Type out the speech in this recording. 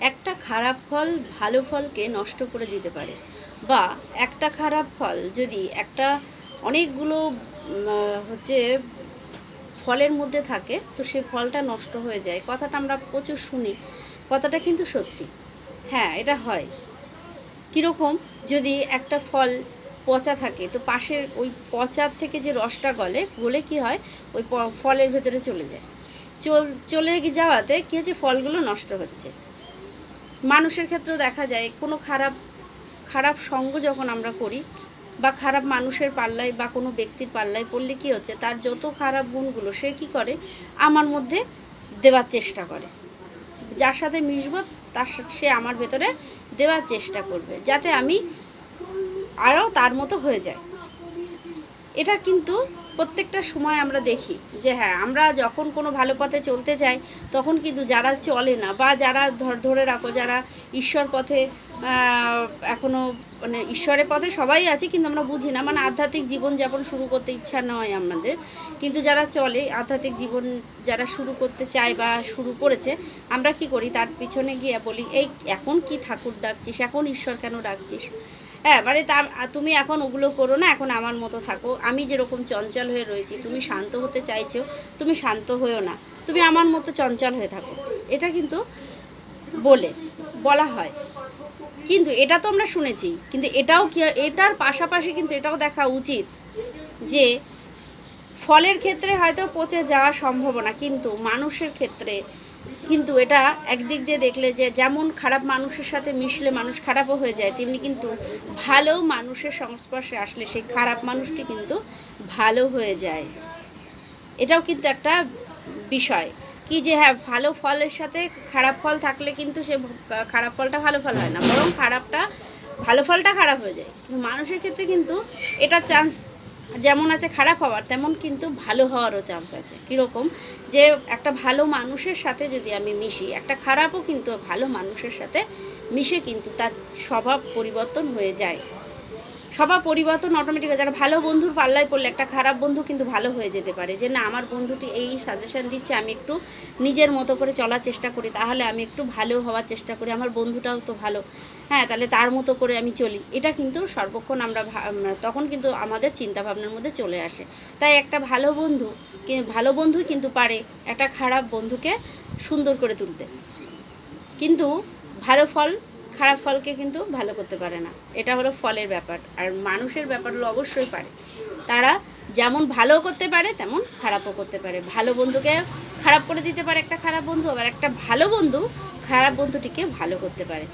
একটা খারাপ ফল ভালো ফলকে নষ্ট করে দিতে পারে। বা একটা খারাপ ফল যদি একটা অনেকগুলো হচ্ছে ফলের মধ্যে থাকে, তো সে ফলটা নষ্ট হয়ে যায়। কথাটা আমরা প্রচুর শুনি, কথাটা কিন্তু সত্যি। হ্যাঁ এটা হয়। কীরকম? যদি একটা ফল পচা থাকে, তো পাশের ওই পচার থেকে যে রসটা গলে গলে কি হয়? ওই ফলের ভেতরে চলে যায়। চল, চলে যাওয়াতে কী হচ্ছে? ফলগুলো নষ্ট হচ্ছে। মানুষের ক্ষেত্রেও দেখা যায়, কোনো খারাপ খারাপ সঙ্গ যখন আমরা করি বা খারাপ মানুষের পাল্লায় বা কোনো ব্যক্তির পাল্লায় পড়লে কি হচ্ছে, তার যত খারাপ গুণগুলো সে কি করে, আমার মধ্যে দেওয়ার চেষ্টা করে। যার সাথে মিশবো, তার সাথে সে আমার ভেতরে দেওয়ার চেষ্টা করবে, যাতে আমি আরও তার মতো হয়ে যায় এটা কিন্তু প্রত্যেকটা সময় আমরা দেখি যে হ্যাঁ আমরা যখন কোনো ভালো পথে চলতে যাই তখন কিন্তু যারা চলে না বা যারা ধর- ধরে রাখো যারা ঈশ্বর পথে আহ, এখনও মানে ঈশ্বরের পথে সবাই আছে কিন্তু আমরা বুঝি না। মানে আধ্যাত্মিক জীবনযাপন শুরু করতে ইচ্ছা নয় আমাদের। কিন্তু যারা চলে আধ্যাত্মিক জীবন যারা শুরু করতে চায় বা শুরু করেছে আমরা কি করি? তার পিছনে গিয়ে বলি এই এখন কি ঠাকুর ডাকছিস? এখন ঈশ্বর কেন ডাকছিস? হ্যাঁ মানে তা তুমি এখন ওগুলো করো না, এখন আমার মতো থাকো। আমি যেরকম চঞ্চল হয়ে রয়েছি, তুমি শান্ত হতে চাইছো, তুমি শান্ত হয়েও না। তুমি আমার মতো চঞ্চল হয়ে থাকো। এটা কিন্তু বলে, বলা হয়। কিন্তু এটা তো আমরা শুনেছি, কিন্তু এটাও কি, এটার পাশাপাশি কিন্তু এটাও দেখা উচিত যে ফলের ক্ষেত্রে হয়তো পচে যাওয়ার সম্ভাবনা, কিন্তু মানুষের ক্ষেত্রে কিন্তু এটা একদিক দিয়ে দেখলে যে যেমন খারাপ মানুষের সাথে মিশলে মানুষ খারাপও হয়ে যায়, তেমনি কিন্তু ভালো মানুষের সংস্পর্শে আসলে সেই খারাপ মানুষটি কিন্তু ভালো হয়ে যায়। এটাও কিন্তু একটা বিষয়। কি যে হ্যাঁ ভালো ফলের সাথে খারাপ ফল থাকলে কিন্তু সে খারাপ ফলটা ভালো ফল হয় না, বরং খারাপটা, ভালো ফলটা খারাপ হয়ে যায়। কিন্তু মানুষের ক্ষেত্রে কিন্তু এটা চান্স যেমন আছে খারাপ হওয়ার, তেমন কিন্তু ভালো হওয়ারও চান্স আছে। কীরকম? যে একটা ভালো মানুষের সাথে যদি আমি মিশি, একটা খারাপও কিন্তু ভালো মানুষের সাথে মিশে কিন্তু তার স্বভাব পরিবর্তন হয়ে যায়। স্বভাব পরিবর্তন অটোমেটিক যারা ভালো বন্ধুর পাল্লায় পড়লে, একটা খারাপ বন্ধু কিন্তু ভালো হয়ে যেতে পারে। যে না, আমার বন্ধুটি এই সাজেশান দিচ্ছে, আমি একটু নিজের মতো করে চলার চেষ্টা করি, তাহলে আমি একটু ভালো হওয়ার চেষ্টা করি, আমার বন্ধুটাও তো ভালো। হ্যাঁ তাহলে তার মতো করে আমি চলি। এটা কিন্তু সর্বক্ষণ আমরা তখন কিন্তু আমাদের চিন্তা ভাবনার মধ্যে চলে আসে। তাই একটা ভালো বন্ধু ভালো বন্ধু কিন্তু পারে একটা খারাপ বন্ধুকে সুন্দর করে তুলতে। কিন্তু ভালো ফল খারাপ ফলকে কিন্তু ভালো করতে পারে না। এটা হলো ফলের ব্যাপার। আর মানুষের ব্যাপার হলো অবশ্যই পারে। তারা যেমন ভালো করতে পারে, তেমন খারাপও করতে পারে। ভালো বন্ধুকে খারাপ করে দিতে পারে একটা খারাপ বন্ধু, আবার একটা ভালো বন্ধু খারাপ বন্ধুটিকে ভালো করতে পারে।